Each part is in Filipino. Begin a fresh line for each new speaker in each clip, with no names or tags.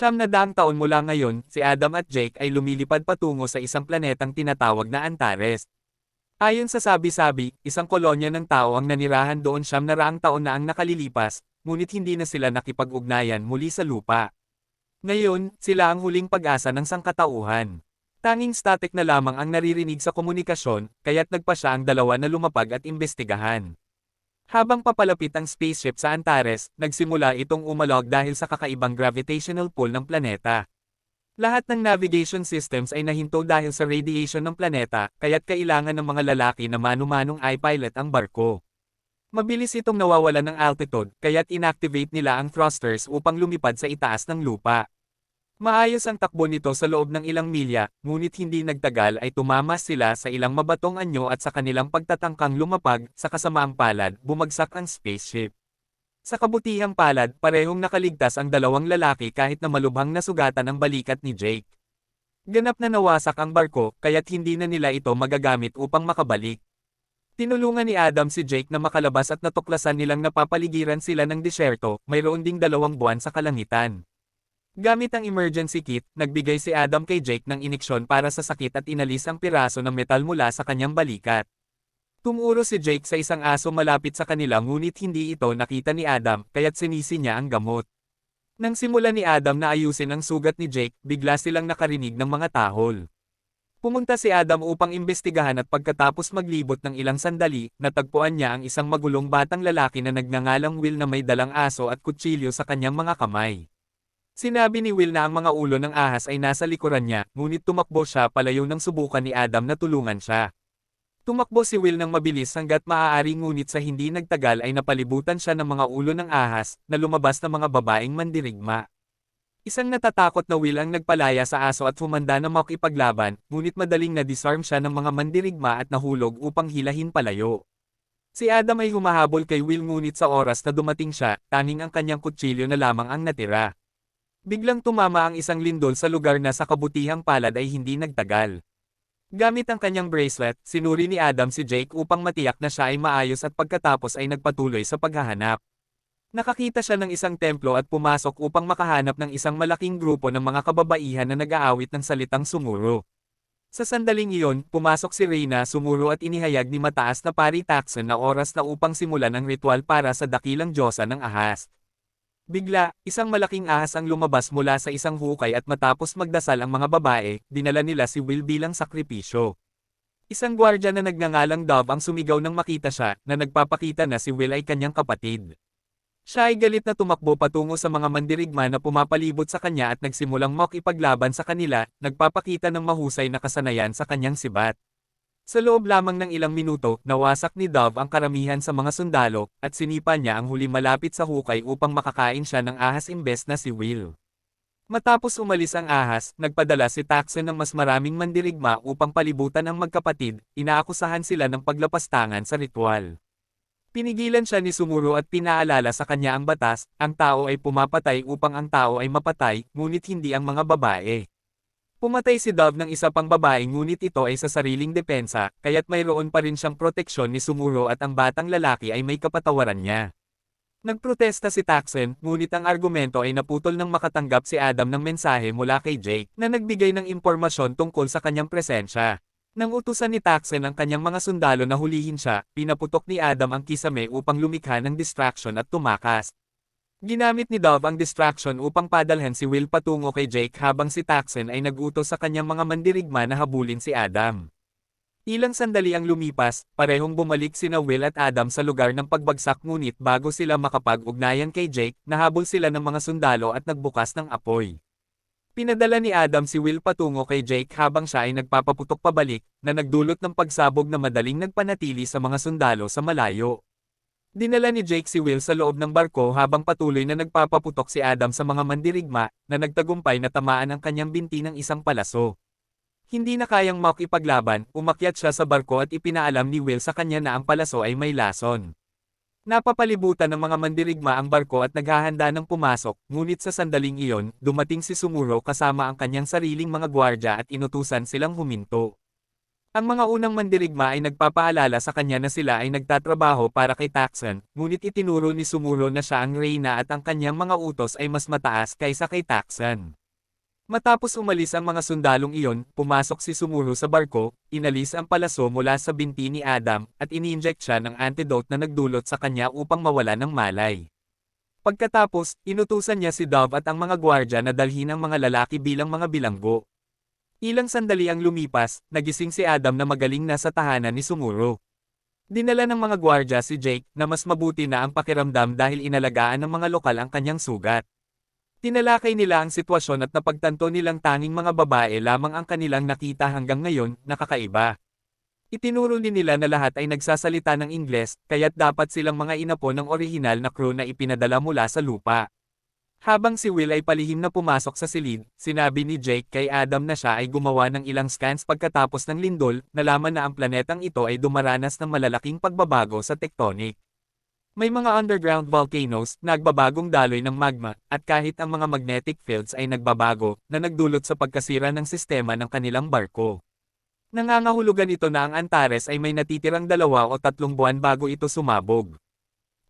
Siyam na daang taon mula ngayon, si Adam at Jake ay lumilipad patungo sa isang planetang tinatawag na Antares. Ayon sa sabi-sabi, isang kolonya ng tao ang nanirahan doon siyam na raang taon na ang nakalilipas, ngunit hindi na sila nakipag-ugnayan muli sa lupa. Ngayon, sila ang huling pag-asa ng sangkatauhan. Tanging static na lamang ang naririnig sa komunikasyon, kaya't nagpa siya ang dalawa na lumapag at imbestigahan. Habang papalapit ang spaceship sa Antares, nagsimula itong umalog dahil sa kakaibang gravitational pull ng planeta. Lahat ng navigation systems ay nahinto dahil sa radiation ng planeta, kaya't kailangan ng mga lalaki na manumanong i-pilot ang barko. Mabilis itong nawawalan ng altitude, kaya't inactivate nila ang thrusters upang lumipad sa itaas ng lupa. Maayos ang takbo nito sa loob ng ilang milya, ngunit hindi nagtagal ay tumama sila sa ilang mabatong anyo at sa kanilang pagtatangkang lumapag, sa kasamaang palad, bumagsak ang spaceship. Sa kabutihang palad, parehong nakaligtas ang dalawang lalaki kahit na malubhang nasugatan ang balikat ni Jake. Ganap na nawasak ang barko, kaya't hindi na nila ito magagamit upang makabalik. Tinulungan ni Adam si Jake na makalabas at natuklasan nilang napapaligiran sila ng disyerto, mayroon ding dalawang buwan sa kalangitan. Gamit ang emergency kit, nagbigay si Adam kay Jake ng iniksyon para sa sakit at inalis ang piraso ng metal mula sa kanyang balikat. Tumuro si Jake sa isang aso malapit sa kanila ngunit hindi ito nakita ni Adam, kaya't sinisi niya ang gamot. Nang simula ni Adam na ayusin ang sugat ni Jake, bigla silang nakarinig ng mga tahol. Pumunta si Adam upang imbestigahan at pagkatapos maglibot ng ilang sandali, natagpuan niya ang isang magulong batang lalaki na nagngangalang Will na may dalang aso at kutsilyo sa kanyang mga kamay. Sinabi ni Will na ang mga ulo ng ahas ay nasa likuran niya, ngunit tumakbo siya palayo ng subukan ni Adam na tulungan siya. Tumakbo si Will ng mabilis hanggat maaari ngunit sa hindi nagtagal ay napalibutan siya ng mga ulo ng ahas, na lumabas na mga babaeng mandirigma. Isang natatakot na Will ang nagpalaya sa aso at humanda na makipaglaban, ngunit madaling na-disarm siya ng mga mandirigma at nahulog upang hilahin palayo. Si Adam ay humahabol kay Will ngunit sa oras na dumating siya, tanging ang kanyang kutsilyo na lamang ang natira. Biglang tumama ang isang lindol sa lugar na sa kabutihang palad ay hindi nagtagal. Gamit ang kanyang bracelet, sinuri ni Adam si Jake upang matiyak na siya ay maayos at pagkatapos ay nagpatuloy sa paghahanap. Nakakita siya ng isang templo at pumasok upang makahanap ng isang malaking grupo ng mga kababaihan na nag-aawit ng salitang sumuro. Sa sandaling iyon, pumasok si Reyna sumuro at inihayag ni mataas na pari Taxon na oras na upang simulan ang ritual para sa dakilang Diyosa ng ahas. Bigla, isang malaking ahas ang lumabas mula sa isang hukay at matapos magdasal ang mga babae, dinala nila si Will bilang sakripisyo. Isang gwardya na nagngangalang Dove ang sumigaw nang makita siya, na nagpapakita na si Will ay kanyang kapatid. Siya ay galit na tumakbo patungo sa mga mandirigma na pumapalibot sa kanya at nagsimulang makipaglaban sa kanila, nagpapakita ng mahusay na kasanayan sa kanyang sibat. Sa loob lamang ng ilang minuto, nawasak ni Dove ang karamihan sa mga sundalo, at sinipa niya ang huli malapit sa hukay upang makakain siya ng ahas imbes na si Will. Matapos umalis ang ahas, nagpadala si Taxon ng mas maraming mandirigma upang palibutan ang magkapatid, inaakusahan sila ng paglapastangan sa ritual. Pinigilan siya ni Sumuro at pinaalala sa kanya ang batas, ang tao ay pumapatay upang ang tao ay mapatay, ngunit hindi ang mga babae. Pumatay si Dove ng isa pang babae ngunit ito ay sa sariling depensa, kaya't mayroon pa rin siyang proteksyon ni Sumuro at ang batang lalaki ay may kapatawaran niya. Nagprotesta si Taxon, ngunit ang argumento ay naputol nang makatanggap si Adam ng mensahe mula kay Jake, na nagbigay ng impormasyon tungkol sa kanyang presensya. Nang utusan ni Taxon ang kanyang mga sundalo na hulihin siya, pinaputok ni Adam ang kisame upang lumikha ng distraction at tumakas. Ginamit ni Dove ang distraction upang padalhan si Will patungo kay Jake habang si Taxon ay nagutos sa kanyang mga mandirigma na habulin si Adam. Ilang sandali ang lumipas, parehong bumalik sina Will at Adam sa lugar ng pagbagsak ngunit bago sila makapag-ugnayan kay Jake, nahabol sila ng mga sundalo at nagbukas ng apoy. Pinadala ni Adam si Will patungo kay Jake habang siya ay nagpapaputok pabalik, na nagdulot ng pagsabog na madaling nagpanatili sa mga sundalo sa malayo. Dinala ni Jake si Will sa loob ng barko habang patuloy na nagpapaputok si Adam sa mga mandirigma, na nagtagumpay na tamaan ang kanyang binti ng isang palaso. Hindi na kayang makipaglaban, umakyat siya sa barko at ipinaalam ni Will sa kanya na ang palaso ay may lason. Napapalibutan ng mga mandirigma ang barko at naghahanda ng pumasok, ngunit sa sandaling iyon, dumating si Sumuro kasama ang kanyang sariling mga gwardya at inutusan silang huminto. Ang mga unang mandirigma ay nagpapaalala sa kanya na sila ay nagtatrabaho para kay Taxon, ngunit itinuro ni Sumuro na siya ang reyna at ang kanyang mga utos ay mas mataas kaysa kay Taxon. Matapos umalis ang mga sundalong iyon, pumasok si Sumuro sa barko, inalis ang palaso mula sa binti ni Adam, at ini-inject siya ng antidote na nagdulot sa kanya upang mawala ng malay. Pagkatapos, inutusan niya si Dove at ang mga gwardya na dalhin ang mga lalaki bilang mga bilanggo. Ilang sandali ang lumipas, nagising si Adam na magaling na sa tahanan ni Sumuro. Dinala ng mga gwardya si Jake na mas mabuti na ang pakiramdam dahil inalagaan ng mga lokal ang kanyang sugat. Tinalakay nila ang sitwasyon at napagtanto nilang tanging mga babae lamang ang kanilang nakita hanggang ngayon, nakakaiba. Itinuro din nila na lahat ay nagsasalita ng Ingles, kaya't dapat silang mga inapo ng orihinal na crew na ipinadala mula sa lupa. Habang si Will ay palihim na pumasok sa silid, sinabi ni Jake kay Adam na siya ay gumawa ng ilang scans pagkatapos ng lindol, nalaman na ang planetang ito ay dumaranas ng malalaking pagbabago sa tectonic. May mga underground volcanoes, nagbabagong daloy ng magma, at kahit ang mga magnetic fields ay nagbabago, na nagdulot sa pagkasira ng sistema ng kanilang barko. Nangangahulugan ito na ang Antares ay may natitirang dalawa o tatlong buwan bago ito sumabog.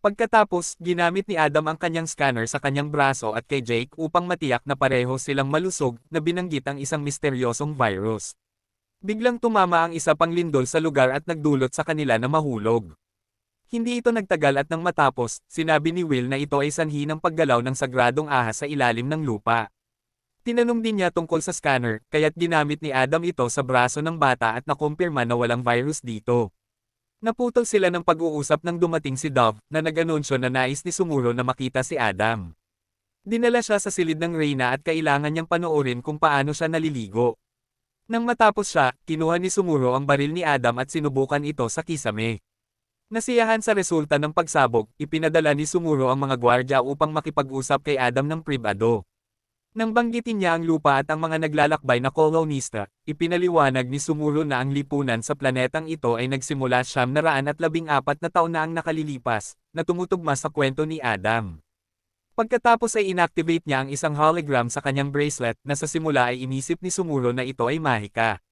Pagkatapos, ginamit ni Adam ang kanyang scanner sa kanyang braso at kay Jake upang matiyak na pareho silang malusog na binanggit ang isang misteryosong virus. Biglang tumama ang isa pang lindol sa lugar at nagdulot sa kanila na mahulog. Hindi ito nagtagal at nang matapos, sinabi ni Will na ito ay sanhi ng paggalaw ng sagradong ahas sa ilalim ng lupa. Tinanong din niya tungkol sa scanner, kaya't ginamit ni Adam ito sa braso ng bata at nakumpirma na walang virus dito. Naputol sila ng pag-uusap nang dumating si Dove, na nag-anunsyo na nais ni Sumuro na makita si Adam. Dinala siya sa silid ng Reyna at kailangan niyang panoorin kung paano siya naliligo. Nang matapos siya, kinuha ni Sumuro ang baril ni Adam at sinubukan ito sa kisame. Nasiyahan sa resulta ng pagsabog, ipinadala ni Sumuro ang mga gwardya upang makipag-usap kay Adam ng pribado. Nang banggitin niya ang lupa at ang mga naglalakbay na kolonista, ipinaliwanag ni Sumuro na ang lipunan sa planetang ito ay nagsimula siyam na raan at labing apat na taon na ang nakalilipas, na tumutugma sa kwento ni Adam. Pagkatapos ay inactivate niya ang isang hologram sa kanyang bracelet na sa simula ay inisip ni Sumuro na ito ay mahika.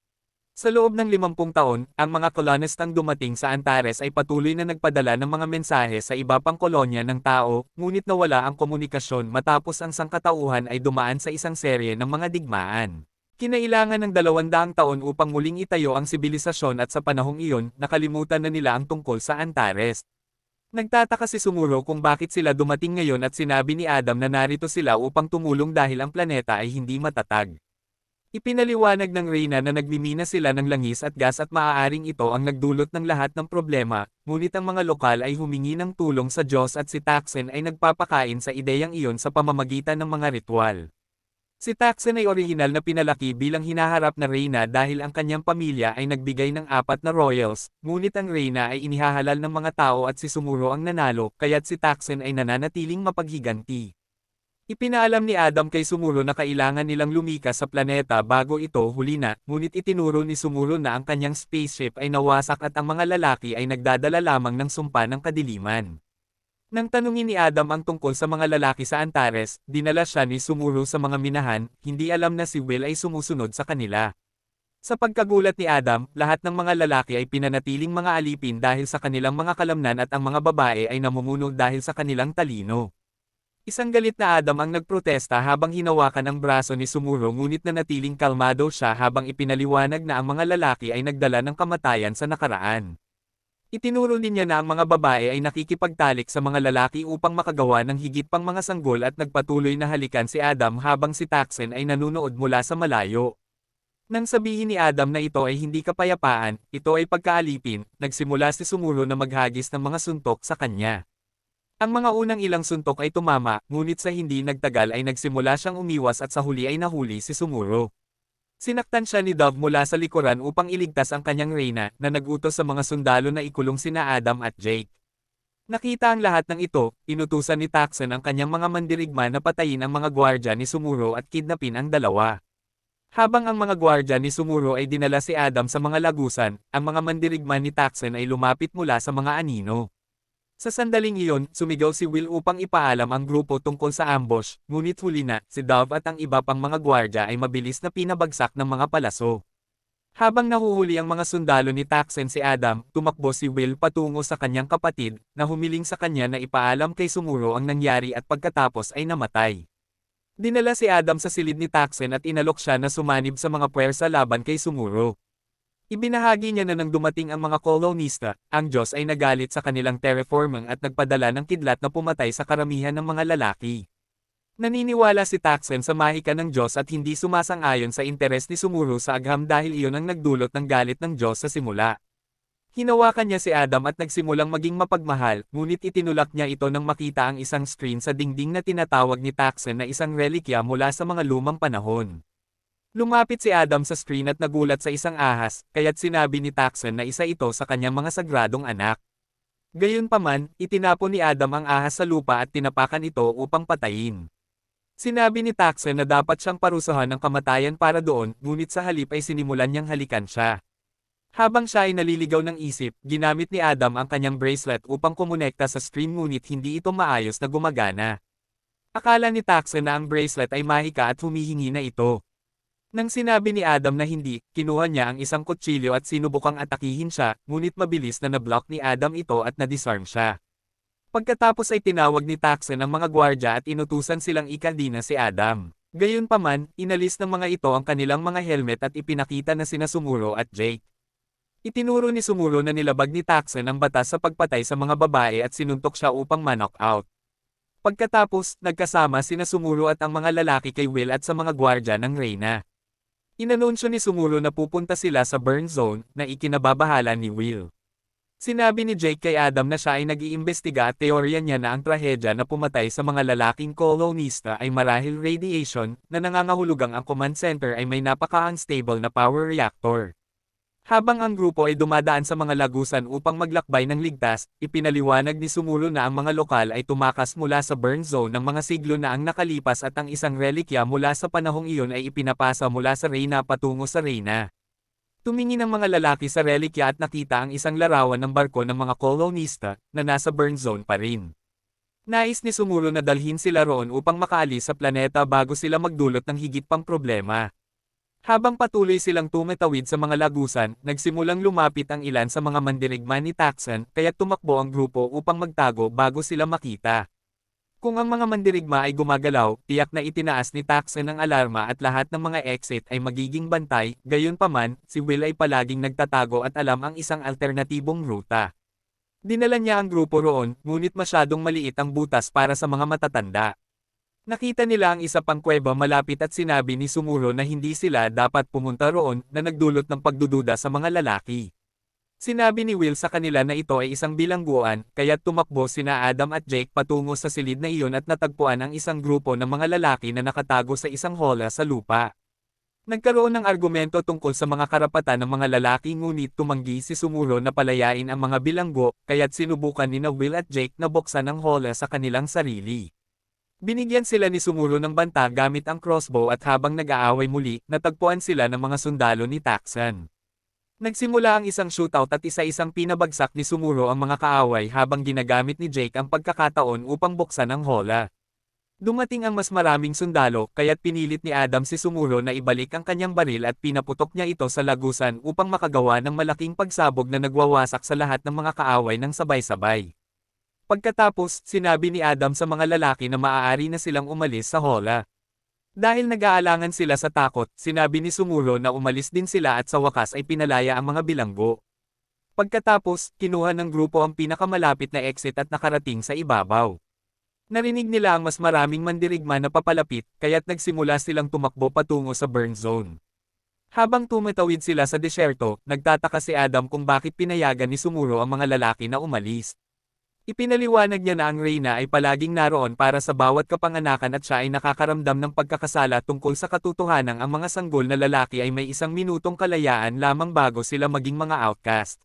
Sa loob ng 50 taon, ang mga kolonistang dumating sa Antares ay patuloy na nagpadala ng mga mensahe sa iba pang kolonya ng tao, ngunit nawala ang komunikasyon matapos ang sangkatauhan ay dumaan sa isang serye ng mga digmaan. Kinailangan ng dalawandaang taon upang muling itayo ang sibilisasyon at sa panahong iyon, nakalimutan na nila ang tungkol sa Antares. Nagtataka si Sumuro kung bakit sila dumating ngayon at sinabi ni Adam na narito sila upang tumulong dahil ang planeta ay hindi matatag. Ipinaliwanag ng Reyna na nagmimina sila ng langis at gas at maaaring ito ang nagdulot ng lahat ng problema, ngunit ang mga lokal ay humingi ng tulong sa Diyos at si Taxen ay nagpapakain sa ideyang iyon sa pamamagitan ng mga ritual. Si Taxen ay orihinal na pinalaki bilang hinaharap na Reyna dahil ang kanyang pamilya ay nagbigay ng apat na royals, ngunit ang Reyna ay inihahalal ng mga tao at si Sumuro ang nanalo, kaya't si Taxen ay nananatiling mapaghiganti. Ipinaalam ni Adam kay Sumuro na kailangan nilang lumikas sa planeta bago ito huli na, ngunit itinuro ni Sumuro na ang kanyang spaceship ay nawasak at ang mga lalaki ay nagdadala lamang ng sumpa ng kadiliman. Nang tanungin ni Adam ang tungkol sa mga lalaki sa Antares, dinala siya ni Sumuro sa mga minahan, hindi alam na si Will ay sumusunod sa kanila. Sa pagkagulat ni Adam, lahat ng mga lalaki ay pinanatiling mga alipin dahil sa kanilang mga kalamnan at ang mga babae ay namumuno dahil sa kanilang talino. Isang galit na Adam ang nagprotesta habang hinawakan ang braso ni Sumuro ngunit nanatiling kalmado siya habang ipinaliwanag na ang mga lalaki ay nagdala ng kamatayan sa nakaraan. Itinuro din niya na ang mga babae ay nakikipagtalik sa mga lalaki upang makagawa ng higit pang mga sanggol at nagpatuloy na halikan si Adam habang si Taxen ay nanunood mula sa malayo. Nang sabihin ni Adam na ito ay hindi kapayapaan, ito ay pagkaalipin, nagsimula si Sumuro na maghagis ng mga suntok sa kanya. Ang mga unang ilang suntok ay tumama, ngunit sa hindi nagtagal ay nagsimula siyang umiwas at sa huli ay nahuli si Sumuro. Sinaktan siya ni Dove mula sa likuran upang iligtas ang kanyang reyna na nagutos sa mga sundalo na ikulong sina Adam at Jake. Nakita ang lahat ng ito, inutusan ni Taxon ang kanyang mga mandirigma na patayin ang mga gwardya ni Sumuro at kidnapin ang dalawa. Habang ang mga gwardya ni Sumuro ay dinala si Adam sa mga lagusan, ang mga mandirigma ni Taxon ay lumapit mula sa mga anino. Sa sandaling iyon, sumigaw si Will upang ipaalam ang grupo tungkol sa ambush, ngunit huli na, si Dove at ang iba pang mga gwardya ay mabilis na pinabagsak ng mga palaso. Habang nahuhuli ang mga sundalo ni Taxen si Adam, tumakbo si Will patungo sa kanyang kapatid, na humiling sa kanya na ipaalam kay Sumuro ang nangyari at pagkatapos ay namatay. Dinala si Adam sa silid ni Taxen at inalok siya na sumanib sa mga puwersa laban kay Sumuro. Ibinahagi niya na nang dumating ang mga kolonista, ang Diyos ay nagalit sa kanilang terraforming at nagpadala ng kidlat na pumatay sa karamihan ng mga lalaki. Naniniwala si Taxen sa mahika ng Diyos at hindi sumasang-ayon sa interes ni Sumuro sa agham dahil iyon ang nagdulot ng galit ng Diyos sa simula. Hinawakan niya si Adam at nagsimulang maging mapagmahal, ngunit itinulak niya ito nang makita ang isang screen sa dingding na tinatawag ni Taxen na isang relikya mula sa mga lumang panahon. Lumapit si Adam sa screen at nagulat sa isang ahas, kaya't sinabi ni Taxon na isa ito sa kanyang mga sagradong anak. Gayunpaman, itinapon ni Adam ang ahas sa lupa at tinapakan ito upang patayin. Sinabi ni Taxon na dapat siyang parusahan ng kamatayan para doon, ngunit sa halip ay sinimulan niyang halikan siya. Habang siya ay naliligaw ng isip, ginamit ni Adam ang kanyang bracelet upang kumonekta sa screen ngunit hindi ito maayos na gumagana. Akala ni Taxon na ang bracelet ay mahika at humihingi na ito. Nang sinabi ni Adam na hindi, kinuha niya ang isang kutsilyo at sinubukang atakihin siya, ngunit mabilis na nablock ni Adam ito at na-disarm siya. Pagkatapos ay tinawag ni Taxon ang mga gwardya at inutusan silang ikaldina si Adam. Gayunpaman, inalis ng mga ito ang kanilang mga helmet at ipinakita na sina Sumuro at Jake. Itinuro ni Sumuro na nilabag ni Taxon ang batas sa pagpatay sa mga babae at sinuntok siya upang manok out. Pagkatapos, nagkasama sina Sumuro at ang mga lalaki kay Will at sa mga gwardya ng Reyna. Inanunsyo ni Sumulo na pupunta sila sa burn zone na ikinababahala ni Will. Sinabi ni Jake kay Adam na siya ay nag-iimbestiga at teorya niya na ang trahedya na pumatay sa mga lalaking kolonista ay marahil radiation na nangangahulugang ang command center ay may napaka-unstable na power reactor. Habang ang grupo ay dumadaan sa mga lagusan upang maglakbay ng ligtas, ipinaliwanag ni Sumulo na ang mga lokal ay tumakas mula sa burn zone ng mga siglo na ang nakalipas at ang isang relikya mula sa panahong iyon ay ipinapasa mula sa Reyna patungo sa Reyna. Tumingin ang mga lalaki sa relikya at nakita ang isang larawan ng barko ng mga kolonista na nasa burn zone pa rin. Nais ni Sumulo na dalhin sila roon upang makaalis sa planeta bago sila magdulot ng higit pang problema. Habang patuloy silang tumatawid sa mga lagusan, nagsimulang lumapit ang ilan sa mga mandirigma ni Taxon, kaya tumakbo ang grupo upang magtago bago sila makita. Kung ang mga mandirigma ay gumagalaw, tiyak na itinaas ni Taxon ang alarma at lahat ng mga exit ay magiging bantay, gayon paman, si Will ay palaging nagtatago at alam ang isang alternatibong ruta. Dinala niya ang grupo roon, ngunit masyadong maliit ang butas para sa mga matatanda. Nakita nila ang isa pang kuweba malapit at sinabi ni Sumuro na hindi sila dapat pumunta roon na nagdulot ng pagdududa sa mga lalaki. Sinabi ni Will sa kanila na ito ay isang bilangguan, kaya tumakbo sina Adam at Jake patungo sa silid na iyon at natagpuan ang isang grupo ng mga lalaki na nakatago sa isang hola sa lupa. Nagkaroon ng argumento tungkol sa mga karapatan ng mga lalaki ngunit tumanggi si Sumuro na palayain ang mga bilanggo, kaya't sinubukan ni na Will at Jake na buksan ang hola sa kanilang sarili. Binigyan sila ni Sumuro ng banta gamit ang crossbow at habang nag-aaway muli, natagpuan sila ng mga sundalo ni Taxan. Nagsimula ang isang shootout at isa-isang pinabagsak ni Sumuro ang mga kaaway habang ginagamit ni Jake ang pagkakataon upang buksan ang hola. Dumating ang mas maraming sundalo, kaya't pinilit ni Adam si Sumuro na ibalik ang kanyang baril at pinaputok niya ito sa lagusan upang makagawa ng malaking pagsabog na nagwawasak sa lahat ng mga kaaway ng sabay-sabay. Pagkatapos, sinabi ni Adam sa mga lalaki na maaari na silang umalis sa hola. Dahil nag-aalangan sila sa takot, sinabi ni Sumuro na umalis din sila at sa wakas ay pinalaya ang mga bilanggo. Pagkatapos, kinuha ng grupo ang pinakamalapit na exit at nakarating sa ibabaw. Narinig nila ang mas maraming mandirigma na papalapit, kaya't nagsimula silang tumakbo patungo sa burn zone. Habang tumatawid sila sa disyerto, nagtataka si Adam kung bakit pinayagan ni Sumuro ang mga lalaki na umalis. Ipinaliwanag niya na ang Reyna ay palaging naroon para sa bawat kapanganakan at siya ay nakakaramdam ng pagkakasala tungkol sa katotohanan ang mga sanggol na lalaki ay may isang minutong kalayaan lamang bago sila maging mga outcast.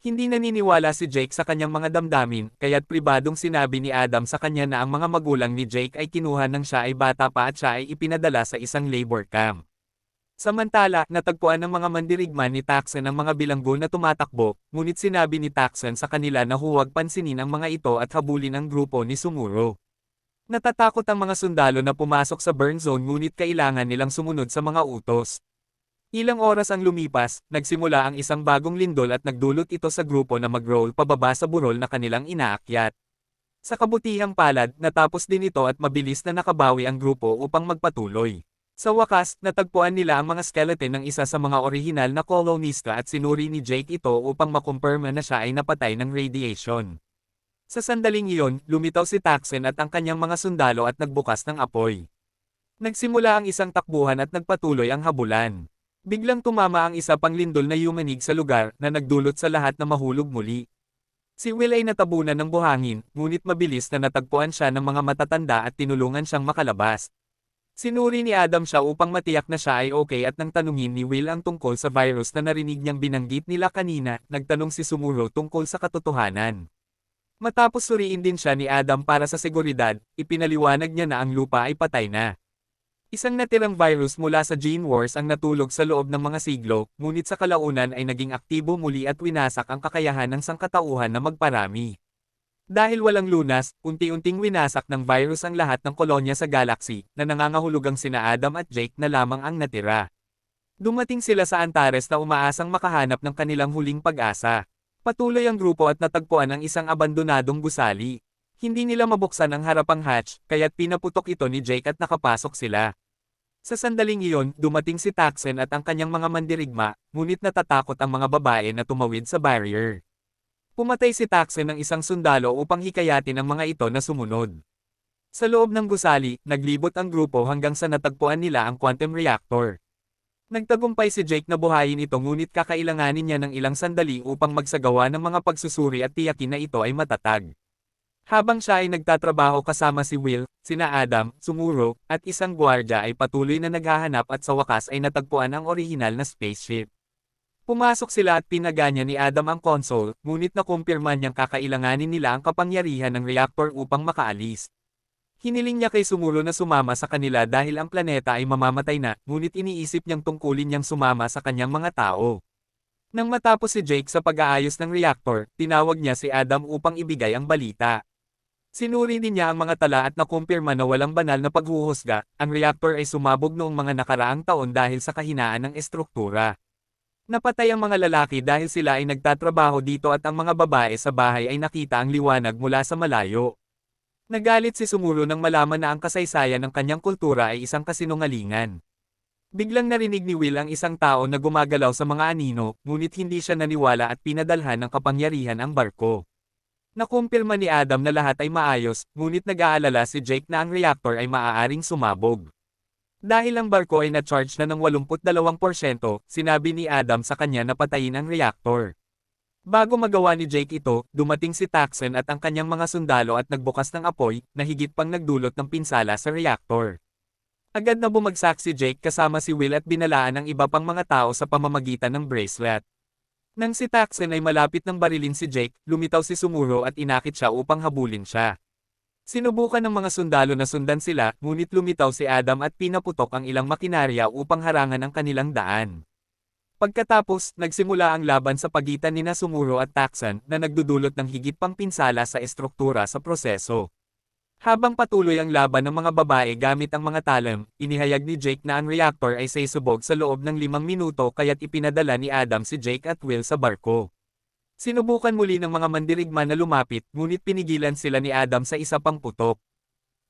Hindi naniniwala si Jake sa kanyang mga damdamin, kaya't pribadong sinabi ni Adam sa kanya na ang mga magulang ni Jake ay kinuha ng siya ay bata pa at siya ay ipinadala sa isang labor camp. Samantala, natagpuan ng mga mandirigman ni Taxon ang mga bilanggo na tumatakbo, ngunit sinabi ni Taxon sa kanila na huwag pansinin ang mga ito at habulin ang grupo ni Sumuro. Natatakot ang mga sundalo na pumasok sa burn zone ngunit kailangan nilang sumunod sa mga utos. Ilang oras ang lumipas, nagsimula ang isang bagong lindol at nagdulot ito sa grupo na mag-roll pababa sa burol na kanilang inaakyat. Sa kabutihang palad, natapos din ito at mabilis na nakabawi ang grupo upang magpatuloy. Sa wakas, natagpuan nila ang mga skeleton ng isa sa mga orihinal na kolonista at sinuri ni Jake ito upang makumpirma na siya ay napatay ng radiation. Sa sandaling iyon, lumitaw si Taxen at ang kanyang mga sundalo at nagbukas ng apoy. Nagsimula ang isang takbuhan at nagpatuloy ang habulan. Biglang tumama ang isa pang lindol na yumanig sa lugar na nagdulot sa lahat na mahulog muli. Si Will ay natabunan ng buhangin, ngunit mabilis na natagpuan siya ng mga matatanda at tinulungan siyang makalabas. Sinuri ni Adam siya upang matiyak na siya ay okay at nang tanungin ni Will ang tungkol sa virus na narinig niyang binanggit nila kanina, nagtanong si Sumuro tungkol sa katotohanan. Matapos suriin din siya ni Adam para sa seguridad, ipinaliwanag niya na ang lupa ay patay na. Isang natirang virus mula sa Gene Wars ang natulog sa loob ng mga siglo, ngunit sa kalaunan ay naging aktibo muli at winasak ang kakayahan ng sangkatauhan na magparami. Dahil walang lunas, unti-unting winasak ng virus ang lahat ng kolonya sa galaxy, na nangangahulugang sina Adam at Jake na lamang ang natira. Dumating sila sa Antares na umaasang makahanap ng kanilang huling pag-asa. Patuloy ang grupo at natagpuan ang isang abandonadong gusali. Hindi nila mabuksan ang harapang hatch, kaya't pinaputok ito ni Jake at nakapasok sila. Sa sandaling iyon, dumating si Taxen at ang kanyang mga mandirigma, ngunit natatakot ang mga babae na tumawid sa barrier. Pumatay si Taxen ng isang sundalo upang hikayatin ang mga ito na sumunod. Sa loob ng gusali, naglibot ang grupo hanggang sa natagpuan nila ang quantum reactor. Nagtagumpay si Jake na buhayin ito ngunit kakailanganin niya ng ilang sandali upang magsagawa ng mga pagsusuri at tiyakin na ito ay matatag. Habang siya ay nagtatrabaho kasama si Will, sina Adam, Sumuro, at isang gwardya ay patuloy na naghahanap at sa wakas ay natagpuan ang orihinal na spaceship. Pumasok sila at pinaganya ni Adam ang console, ngunit nakumpirma niyang kakailanganin nila ang kapangyarihan ng reactor upang makaalis. Hiniling niya kay Sumuro na sumama sa kanila dahil ang planeta ay mamamatay na, ngunit iniisip niyang tungkulin niyang sumama sa kanyang mga tao. Nang matapos si Jake sa pag-aayos ng reactor, tinawag niya si Adam upang ibigay ang balita. Sinuri din niya ang mga tala at nakumpirma na walang banal na paghuhusga, ang reactor ay sumabog noong mga nakaraang taon dahil sa kahinaan ng estruktura. Napatay ang mga lalaki dahil sila ay nagtatrabaho dito at ang mga babae sa bahay ay nakita ang liwanag mula sa malayo. Nagalit si Sumuro nang malaman na ang kasaysayan ng kanyang kultura ay isang kasinungalingan. Biglang narinig ni Will ang isang tao na gumagalaw sa mga anino, ngunit hindi siya naniwala at pinadalhan ng kapangyarihan ang barko. Nakumpirma ni Adam na lahat ay maayos, ngunit nag-aalala si Jake na ang reactor ay maaaring sumabog. Dahil ang barko ay na-charge na ng 82%, sinabi ni Adam sa kanya na patayin ang reactor. Bago magawa ni Jake ito, dumating si Taxon at ang kanyang mga sundalo at nagbukas ng apoy, na higit pang nagdulot ng pinsala sa reactor. Agad na bumagsak si Jake kasama si Will at binalaan ng iba pang mga tao sa pamamagitan ng bracelet. Nang si Taxon ay malapit ng barilin si Jake, lumitaw si Sumuro at inakit siya upang habulin siya. Sinubukan ng mga sundalo na sundan sila, ngunit lumitaw si Adam at pinaputok ang ilang makinarya upang harangan ang kanilang daan. Pagkatapos, nagsimula ang laban sa pagitan ni Sumuro at Taxon na nagdudulot ng higit pang pinsala sa estruktura sa proseso. Habang patuloy ang laban ng mga babae gamit ang mga talam, inihayag ni Jake na ang reactor ay saysubog sa loob ng limang minuto kaya't ipinadala ni Adam si Jake at Will sa barko. Sinubukan muli ng mga mandirigma na lumapit, ngunit pinigilan sila ni Adam sa isa pang putok.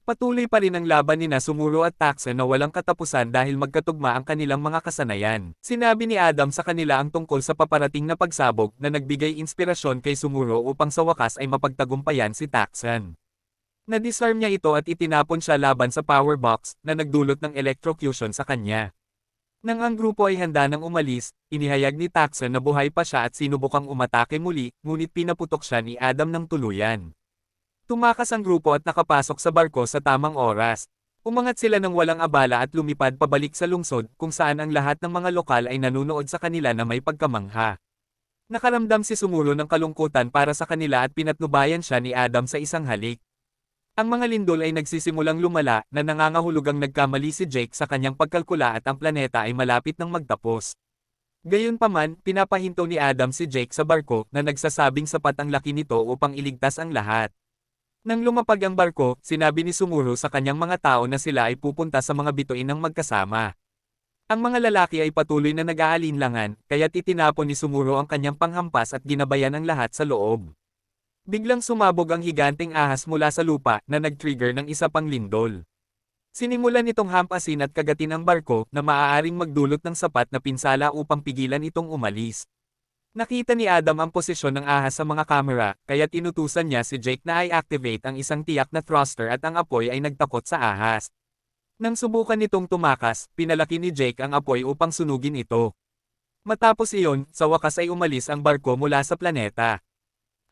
Patuloy pa rin ang laban ni Sumuro at Taxon na walang katapusan dahil magkatugma ang kanilang mga kasanayan. Sinabi ni Adam sa kanila ang tungkol sa paparating na pagsabog na nagbigay inspirasyon kay Sumuro upang sa wakas ay mapagtagumpayan si Taxon. Na-disarm niya ito at itinapon siya laban sa power box na nagdulot ng electrocution sa kanya. Nang ang grupo ay handa nang umalis, inihayag ni Taxon na buhay pa siya at sinubukang umatake muli, ngunit pinaputok siya ni Adam ng tuluyan. Tumakas ang grupo at nakapasok sa barko sa tamang oras. Umangat sila ng walang abala at lumipad pabalik sa lungsod kung saan ang lahat ng mga lokal ay nanunood sa kanila na may pagkamangha. Nakaramdam si Sumulo ng kalungkutan para sa kanila at pinatnubayan siya ni Adam sa isang halik. Ang mga lindol ay nagsisimulang lumala na nangangahulugang nagkamali si Jake sa kanyang pagkalkula at ang planeta ay malapit ng magtapos. Gayunpaman, pinapahinto ni Adam si Jake sa barko na nagsasabing sapat ang laki nito upang iligtas ang lahat. Nang lumapag ang barko, sinabi ni Sumuro sa kanyang mga tao na sila ay pupunta sa mga bituin ng magkasama. Ang mga lalaki ay patuloy na nag-aalinlangan, kaya't itinapon ni Sumuro ang kanyang panghampas at ginabayan ang lahat sa loob. Biglang sumabog ang higanteng ahas mula sa lupa na nag-trigger ng isa pang lindol. Sinimulan itong hampasin at kagatin ang barko na maaaring magdulot ng sapat na pinsala upang pigilan itong umalis. Nakita ni Adam ang posisyon ng ahas sa mga kamera, kaya tinutusan niya si Jake na i-activate ang isang tiyak na thruster at ang apoy ay nagtakot sa ahas. Nang subukan nitong tumakas, pinalaki ni Jake ang apoy upang sunugin ito. Matapos iyon, sa wakas ay umalis ang barko mula sa planeta.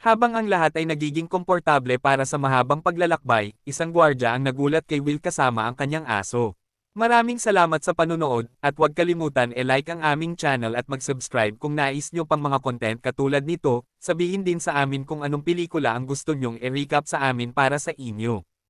Habang ang lahat ay nagiging komportable para sa mahabang paglalakbay, isang gwardya ang nagulat kay Will kasama ang kanyang aso. Maraming salamat sa panunood, at huwag kalimutan e-like ang aming channel at mag-subscribe kung nais nyo pang mga content katulad nito, sabihin din sa amin kung anong pelikula ang gusto nyong i-recap sa amin para sa inyo.